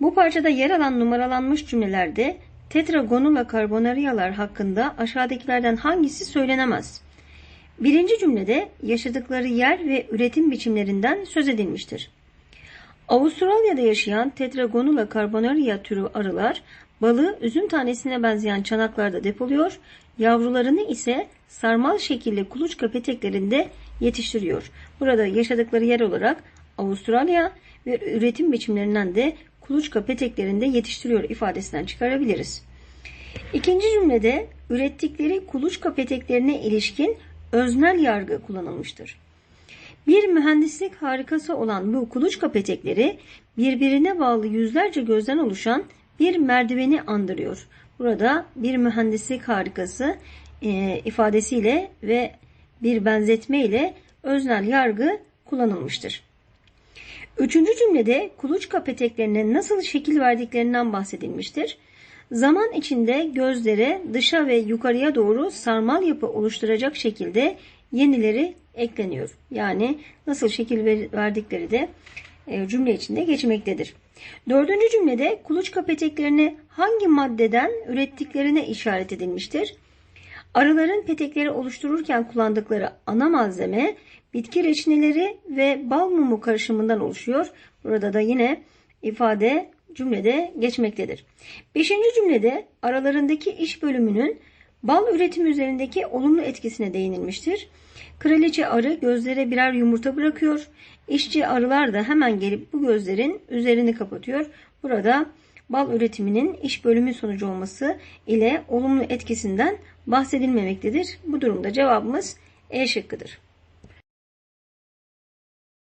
Bu parçada yer alan numaralanmış cümlelerde tetragonula karbonariyalar hakkında aşağıdakilerden hangisi söylenemez? Birinci cümlede yaşadıkları yer ve üretim biçimlerinden söz edilmiştir. Avustralya'da yaşayan Tetragonula carbonaria türü arılar balığı üzüm tanesine benzeyen çanaklarda depoluyor, yavrularını ise sarmal şekilli kuluçka peteklerinde yetiştiriyor. Burada yaşadıkları yer olarak Avustralya ve üretim biçimlerinden de kuluçka peteklerinde yetiştiriyor ifadesinden çıkarabiliriz. İkinci cümlede ürettikleri kuluçka peteklerine ilişkin öznel yargı kullanılmıştır. Bir mühendislik harikası olan bu kuluçka petekleri birbirine bağlı yüzlerce gözden oluşan bir merdiveni andırıyor. Burada bir mühendislik harikası e, ifadesiyle ve bir benzetme ile öznel yargı kullanılmıştır. Üçüncü cümlede kuluçka peteklerine nasıl şekil verdiklerinden bahsedilmiştir. Zaman içinde gözlere dışa ve yukarıya doğru sarmal yapı oluşturacak şekilde yenileri ekleniyor. Yani nasıl şekil verdikleri de e, cümle içinde geçmektedir. Dördüncü cümlede kuluçka peteklerini hangi maddeden ürettiklerine işaret edilmiştir. Arıların petekleri oluştururken kullandıkları ana malzeme bitki reçineleri ve bal mumu karışımından oluşuyor. Burada da yine ifade cümlede geçmektedir. Beşinci cümlede aralarındaki iş bölümünün bal üretimi üzerindeki olumlu etkisine değinilmiştir. Kraliçe arı gözlere birer yumurta bırakıyor. İşçi arılar da hemen gelip bu gözlerin üzerini kapatıyor. Burada bal üretiminin iş bölümü sonucu olması ile olumlu etkisinden bahsedilmemektedir. Bu durumda cevabımız E şıkkıdır.